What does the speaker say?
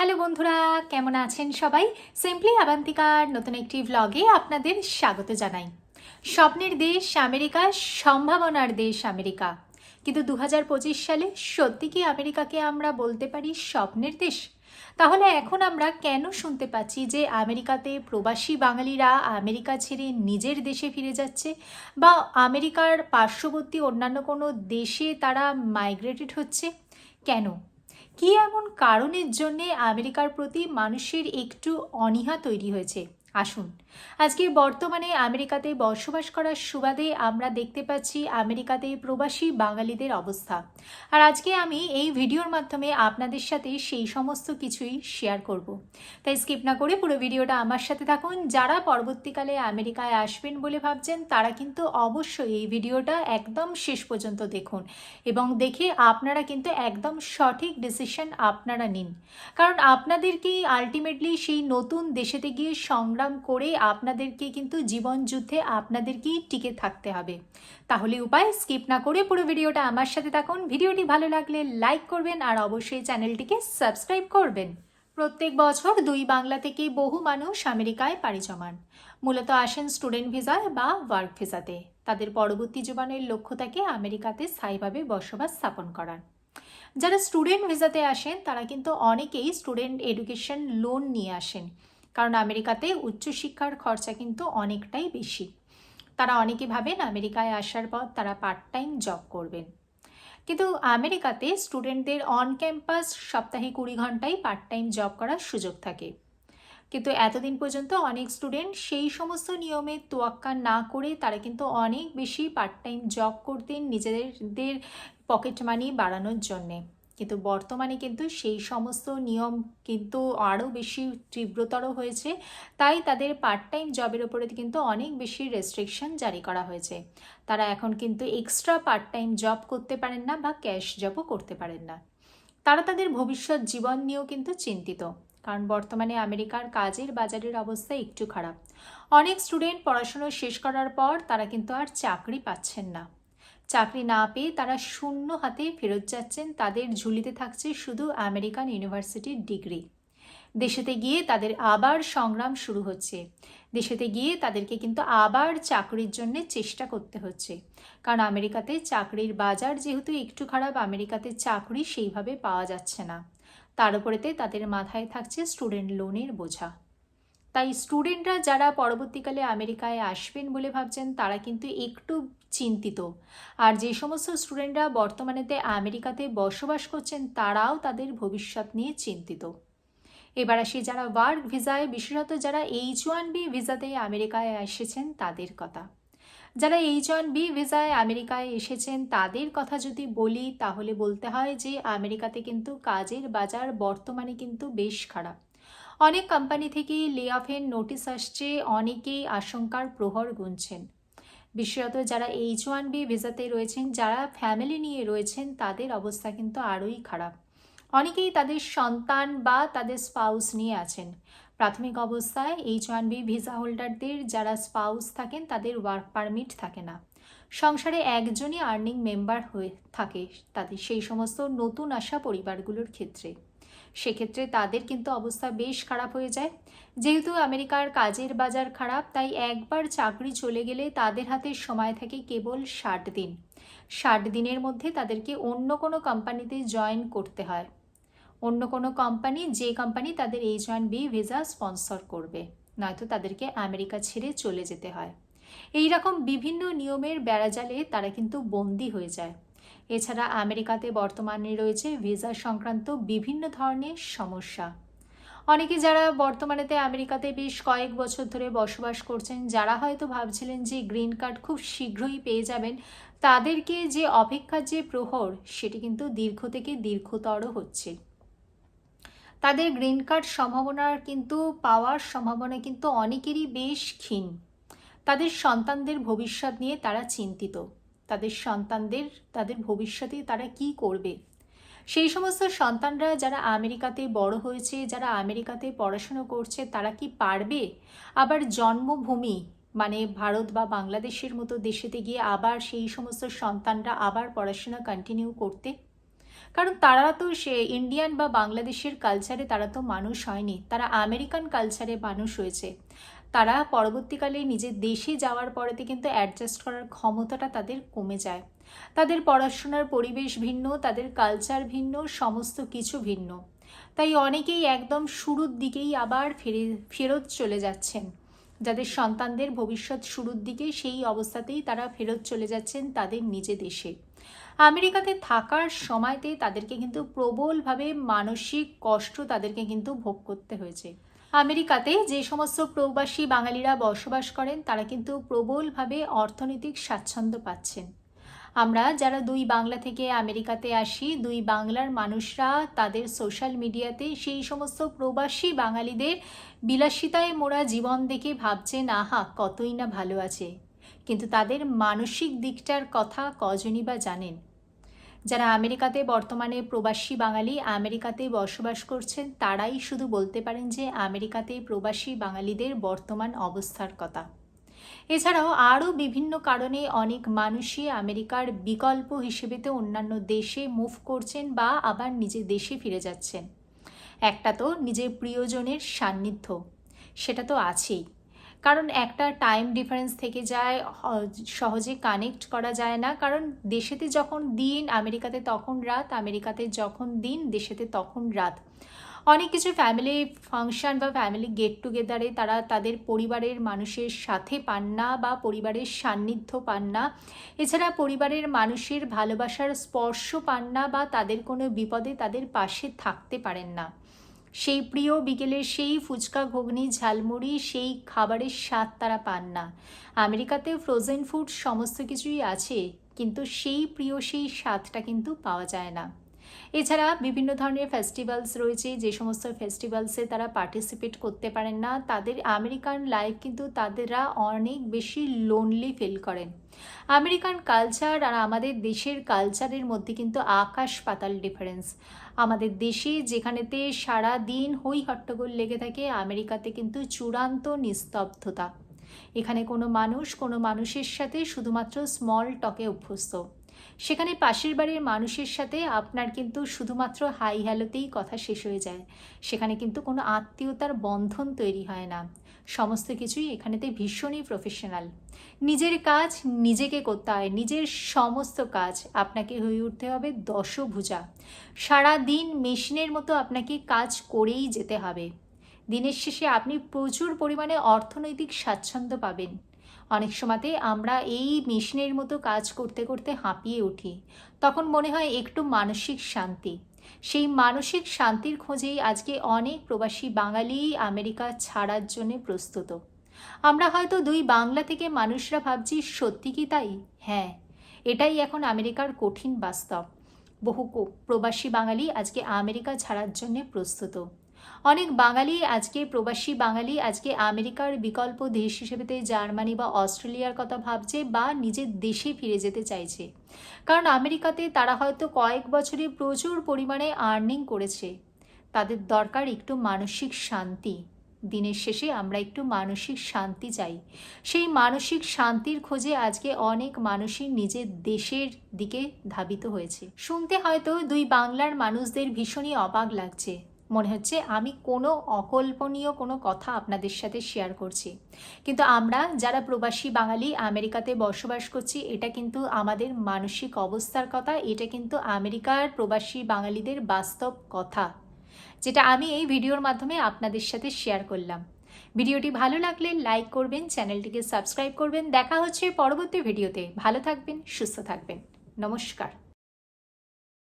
Hello বন্ধুরা, কেমন আছেন সবাই? সিম্পলি আবান্তিকার নতুন একটি ভ্লগে আপনাদের স্বাগত জানাই। স্বপ্নের দেশ আমেরিকা, সম্ভাবনার দেশ আমেরিকা। কিন্তু দু হাজার পঁচিশ সালে সত্যি কি আমেরিকাকে আমরা বলতে পারি স্বপ্নের দেশ? তাহলে এখন আমরা কেন শুনতে পাচ্ছি যে আমেরিকাতে প্রবাসী বাঙালিরা আমেরিকা ছেড়ে নিজের দেশে ফিরে যাচ্ছে বা আমেরিকার পার্শ্ববর্তী অন্যান্য কোনো দেশে তারা মাইগ্রেটেড হচ্ছে? কেন? কি এমন কারণের জন্যে আমেরিকার প্রতি মানুষের একটু অনীহা তৈরি হয়েছে? আসুন। আজকে বর্তমানে আমেরিকাতে বসবাস করার সুবাদে আমরা দেখতে পাচ্ছি আমেরিকাতে প্রবাসী বাঙালিদের অবস্থা। আর আজকে আমি এই ভিডিওর মাধ্যমে আপনাদের সাথে সেই সমস্ত কিছুই শেয়ার করব। তাই স্কিপ না করে পুরো ভিডিওটা আমার সাথে থাকুন। যারা পরবর্তীকালে আমেরিকায় আসবেন বলে ভাবছেন, তারা কিন্তু অবশ্যই এই ভিডিওটা একদম শেষ পর্যন্ত দেখুন এবং দেখে আপনারা কিন্তু একদম সঠিক ডিসিশন আপনারা নিন। কারণ আপনাদেরকেই আলটিমেটলি সেই নতুন দেশেতে গিয়ে সংগ্রাম করে আপনাদেরকে কিন্তু জীবন যুদ্ধে আপনাদেরকেই টিকে থাকতে হবে। তাহলে উপায় স্কিপ না করে পুরো ভিডিওটা আমার সাথে থাকুন। ভিডিওটি ভালো লাগলে লাইক করবেন আর অবশ্যই চ্যানেলটিকে সাবস্ক্রাইব করবেন। প্রত্যেক বছর দুই বাংলা থেকে বহু মানুষ আমেরিকায় পাড়ি জমান। মূলত আসেন স্টুডেন্ট ভিসায় বা ওয়ার্ক ভিসাতে তাদের পরবর্তী জীবনের লক্ষ্য থাকে আমেরিকাতে স্থায়ীভাবে বসবাস স্থাপন করার। যারা স্টুডেন্ট ভিসাতে আসেন, তারা কিন্তু অনেকেই স্টুডেন্ট এডুকেশন লোন নিয়ে আসেন। কারণ আমেরিকাতে উচ্চশিক্ষার খরচা কিন্তু অনেকটাই বেশি। তারা অনেকে ভাবেন আমেরিকায় আসার পর তারা পার্ট টাইম জব করবেন। কিন্তু আমেরিকাতে স্টুডেন্টদের অন ক্যাম্পাস সপ্তাহে কুড়ি ঘন্টায় পার্ট টাইম জব করার সুযোগ থাকে। কিন্তু এতদিন পর্যন্ত অনেক স্টুডেন্ট সেই সমস্ত নিয়মে তোয়াক্কা না করে তারা কিন্তু অনেক বেশি পার্ট টাইম জব করতেন নিজেদের পকেট মানি বাড়ানোর জন্যে। কিন্তু বর্তমানে কিন্তু সেই সমস্ত নিয়ম কিন্তু আরও বেশি তীব্রতর হয়েছে। তাই তাদের পার্ট টাইম জবের ওপরে কিন্তু অনেক বেশি রেস্ট্রিকশন জারি করা হয়েছে। তারা এখন কিন্তু এক্সট্রা পার্ট টাইম জব করতে পারেন না বা ক্যাশ জবও করতে পারেন না। তারা তাদের ভবিষ্যৎ জীবন নিয়েও কিন্তু চিন্তিত। কারণ বর্তমানে আমেরিকার কাজের বাজারের অবস্থা একটু খারাপ। অনেক স্টুডেন্ট পড়াশুনো শেষ করার পর তারা কিন্তু আর চাকরি পাচ্ছেন না। চাকরি না পেয়ে তারা শূন্য হাতে ফেরত যাচ্ছেন। তাদের ঝুলিতে থাকছে শুধু আমেরিকান ইউনিভার্সিটির ডিগ্রি। দেশেতে গিয়ে তাদের আবার সংগ্রাম শুরু হচ্ছে। দেশেতে গিয়ে তাদেরকে কিন্তু আবার চাকরির জন্য চেষ্টা করতে হচ্ছে। কারণ আমেরিকাতে চাকরির বাজার যেহেতু একটু খারাপ, আমেরিকাতে চাকরি সেইভাবে পাওয়া যাচ্ছে না। তার উপরেতে তাদের মাথায় থাকছে স্টুডেন্ট লোনের বোঝা। তাই স্টুডেন্টরা যারা পরবর্তীকালে আমেরিকায় আসবেন বলে ভাবছেন, তারা কিন্তু একটু চিন্তিত। আর যে সমস্ত স্টুডেন্টরা বর্তমানেতে আমেরিকাতে বসবাস করছেন, তারাও তাদের ভবিষ্যৎ নিয়ে চিন্তিত। এবার আসি যারা ওয়ার্ক ভিসায়, বিশেষত যারা এইচ ওয়ান বি ভিসাতে আমেরিকায় এসেছেন, তাদের কথা। যারা এইচ ওয়ান বি ভিসায় আমেরিকায় এসেছেন, তাদের কথা যদি বলি, তাহলে বলতে হয় যে আমেরিকাতে কিন্তু কাজের বাজার বর্তমানে কিন্তু বেশ খারাপ। অনেক কোম্পানি থেকে লে অফের নোটিশ আসছে, অনেকেই আশঙ্কার প্রহর গুনছেন। বিশেষত যারা এইচ ওয়ান বি ভিসাতে রয়েছেন, যারা ফ্যামিলি নিয়ে রয়েছেন, তাদের অবস্থা কিন্তু আরোই খারাপ। অনেকেই তাদের সন্তান বা তাদের স্পাউস নিয়ে আছেন। প্রাথমিক অবস্থায় এইচ ওয়ান বি ভিসা হোল্ডারদের যারা স্পাউস থাকেন, তাদের ওয়ার্ক পারমিট থাকে না। সংসারে একজনই আর্নিং মেম্বার হয়ে থাকে, তাদের সেই সমস্ত নতুন আসা পরিবারগুলোর ক্ষেত্রে। সেক্ষেত্রে তাদের কিন্তু অবস্থা বেশ খারাপ হয়ে যায়। যেহেতু আমেরিকার কাজের বাজার খারাপ, তাই একবার চাকরি চলে গেলে তাদের হাতে সময় থাকে কেবল ষাট দিন। ষাট দিনের মধ্যে তাদেরকে অন্য কোনো কোম্পানিতে জয়েন করতে হয়। অন্য কোনো কোম্পানি, যে কোম্পানি তাদের H one B visa sponsor করবে, নয়তো তাদেরকে আমেরিকা ছেড়ে চলে যেতে হয়। এই রকম বিভিন্ন নিয়মের বেড়াজালে তারা কিন্তু বন্দি হয়ে যায়। এছাড়া আমেরিকাতে বর্তমানে রয়েছে ভিসা সংক্রান্ত বিভিন্ন ধরনের সমস্যা। অনেকে যারা বর্তমানেতে আমেরিকাতে বেশ কয়েক বছর ধরে বসবাস করছেন, যারা হয়তো ভাবছিলেন যে গ্রিন কার্ড খুব শীঘ্রই পেয়ে যাবেন, তাদেরকে যে অপেক্ষার যে প্রহর, সেটি কিন্তু দীর্ঘ থেকে দীর্ঘতর হচ্ছে। তাদের গ্রিন কার্ড সম্ভাবনার কিন্তু, পাওয়ার সম্ভাবনা কিন্তু অনেকেরই বেশ ক্ষীণ। তাদের সন্তানদের ভবিষ্যৎ নিয়ে তারা চিন্তিত। তাদের সন্তানদের, তাদের ভবিষ্যতে তারা কি করবে? সেই সমস্ত সন্তানরা যারা আমেরিকাতে বড় হয়েছে, যারা আমেরিকাতে পড়াশুনো করছে, তারা কি পারবে? আবার জন্মভূমি মানে ভারত বা বাংলাদেশের মতো দেশেতে গিয়ে আবার সেই সমস্ত সন্তানরা আবার পড়াশোনা কন্টিনিউ করতে? কারণ তারা তো সে ইন্ডিয়ান বা বাংলাদেশের কালচারে তারা তো মানুষ হয়নি, তারা আমেরিকান কালচারে মানুষ হয়েছে। তারা পরবর্তীকালে নিজের দেশে যাওয়ার পরেতে কিন্তু অ্যাডজাস্ট করার ক্ষমতাটা তাদের কমে যায়। তাদের পড়াশোনার পরিবেশ ভিন্ন, তাদের কালচার ভিন্ন, সমস্ত কিছু ভিন্ন। তাই অনেকেই একদম শুরুর দিকেই আবার ফিরে, ফেরত চলে যাচ্ছেন। যাদের সন্তানদের ভবিষ্যৎ শুরুর দিকে সেই অবস্থাতেই তারা ফেরত চলে যাচ্ছেন তাদের নিজে দেশে। আমেরিকাতে থাকার সময়তে তাদেরকে কিন্তু প্রবলভাবে মানসিক কষ্ট তাদেরকে কিন্তু ভোগ করতে হয়েছে। আমেরিকাতে যে সমস্ত প্রবাসী বাঙালিরা বসবাস করেন, তারা কিন্তু প্রবলভাবে অর্থনৈতিক স্বাচ্ছন্দ্য পাচ্ছেন। আমরা যারা দুই বাংলা থেকে আমেরিকাতে আসি, দুই বাংলার মানুষরা তাদের সোশ্যাল মিডিয়াতে সেই সমস্ত প্রবাসী বাঙালিদের বিলাসিতায় মোড়া জীবন দেখে ভাবছেন, আহা, কতই না ভালো আছে। কিন্তু তাদের মানসিক দিকটার কথা কজনই বা জানেন? যারা আমেরিকাতে বর্তমানে প্রবাসী বাঙালি আমেরিকাতে বসবাস করছেন, তারাই শুধু বলতে পারেন যে আমেরিকাতে প্রবাসী বাঙালিদের বর্তমান অবস্থার কথা। এছাড়াও আরও বিভিন্ন কারণে অনেক মানুষই আমেরিকার বিকল্প হিসেবে তো অন্যান্য দেশে মুভ করছেন বা আবার নিজের দেশে ফিরে যাচ্ছেন। একটা তো নিজের প্রিয়জনের সান্নিধ্য, সেটা তো আছেই। কারণ একটা টাইম ডিফারেন্স থেকে যায় সহজে কানেক্ট করা যায় না। কারণ দেশেতে যখন দিন, আমেরিকাতে তখন রাত, আমেরিকাতে যখন দিন, দেশেতে তখন রাত। অনেক কিছু ফ্যামিলি ফাংশন বা ফ্যামিলি গেট টুগেদারে তারা তাদের পরিবারের মানুষের সাথে পান না বা পরিবারের সান্নিধ্য পান না। এছাড়া পরিবারের মানুষের ভালোবাসার স্পর্শ পান না বা তাদের কোনো বিপদে তাদের পাশে থাকতে পারেন না। সেই প্রিয় বিকেলের সেই ফুচকা ঘুগনি, ঝালমুড়ি, সেই খাবারের স্বাদ তারা পান না। আমেরিকাতে ফ্রোজেন ফুড সমস্ত কিছুই আছে, কিন্তু সেই প্রিয় সেই স্বাদটা কিন্তু পাওয়া যায় না। এছাড়া বিভিন্ন ধরনের ফেস্টিভ্যালস রয়েছে, যে সমস্ত ফেস্টিভ্যালসে তারা পার্টিসিপেট করতে পারেন না। তাদের আমেরিকান লাইফ কিন্তু তাদেরা অনেক বেশি লোনলি ফিল করেন। আমেরিকান কালচার আর আমাদের দেশের কালচারের মধ্যে কিন্তু আকাশ পাতাল ডিফারেন্স আমাদের দেশে যেখানেতে সারা দিন হই হট্টগোল লেগে থাকে, আমেরিকাতে কিন্তু চূড়ান্ত নিস্তব্ধতা। এখানে কোনো মানুষ কোনো মানুষের সাথে শুধুমাত্র স্মল টকে অভ্যস্ত। সেখানে পাশের বাড়ির মানুষের সাথে আপনার কিন্তু শুধুমাত্র হাই হ্যালোতেই কথা শেষ হয়ে যায়। সেখানে কিন্তু কোনো আত্মীয়তার বন্ধন তৈরি হয় না। সমস্ত কিছুই এখানেতে ভীষণই প্রফেশনাল নিজের কাজ নিজেকে করতে হয়, নিজের সমস্ত কাজ আপনাকে হয়ে উঠতে হবে দশভুজা। সারা দিন মেশিনের মতো আপনাকে কাজ করেই যেতে হবে। দিনের শেষে আপনি প্রচুর পরিমাণে অর্থনৈতিক স্বাচ্ছন্দ্য পাবেন। অনেক সময়তে আমরা এই মেশিনের মতো কাজ করতে করতে হাঁপিয়ে উঠি। তখন মনে হয় একটু মানসিক শান্তি। সেই মানসিক শান্তির খোঁজেই আজকে অনেক প্রবাসী বাঙালি আমেরিকা ছাড়ার জন্য প্রস্তুত। আমরা হয়তো দুই বাংলা থেকে মানুষরা ভাবছি, সত্যি কি তাই? হ্যাঁ এটাই এখন আমেরিকার কঠিন বাস্তব। বহু প্রবাসী বাঙালি আজকে আমেরিকা ছাড়ার জন্য প্রস্তুত। অনেক বাঙালি আজকে, প্রবাসী বাঙালি আজকে আমেরিকার বিকল্প দেশ হিসেবেতে জার্মানি বা অস্ট্রেলিয়ার কথা ভাবছে বা নিজের দেশে ফিরে যেতে চাইছে। কারণ আমেরিকাতে তারা হয়তো কয়েক বছরে প্রচুর পরিমাণে আর্নিং করেছে। তাদের দরকার একটু মানসিক শান্তি। দিনের শেষে আমরা একটু মানসিক শান্তি চাই। সেই মানসিক শান্তির খোঁজে আজকে অনেক মানুষই নিজের দেশের দিকে ধাবিত হয়েছে। শুনতে হয়তো দুই বাংলার মানুষদের ভীষণই অবাক লাগছে। মনে হচ্ছে আমি কোনো অকল্পনীয় কোনো কথা আপনাদের সাথে শেয়ার করছি। কিন্তু আমরা যারা প্রবাসী বাঙালি, আমেরিকাতে বসবাস করছি, এটা কিন্তু আমাদের মানসিক অবস্থার কথা, এটা কিন্তু আমেরিকার প্রবাসী বাঙালিদের বাস্তব কথা, যেটা আমি এই ভিডিওর মাধ্যমে আপনাদের সাথে শেয়ার করলাম। ভিডিওটি ভালো লাগলে লাইক করবেন, চ্যানেলটিকে সাবস্ক্রাইব করবেন। দেখা হচ্ছে পরবর্তী ভিডিওতে। ভালো থাকবেন, সুস্থ থাকবেন। নমস্কার।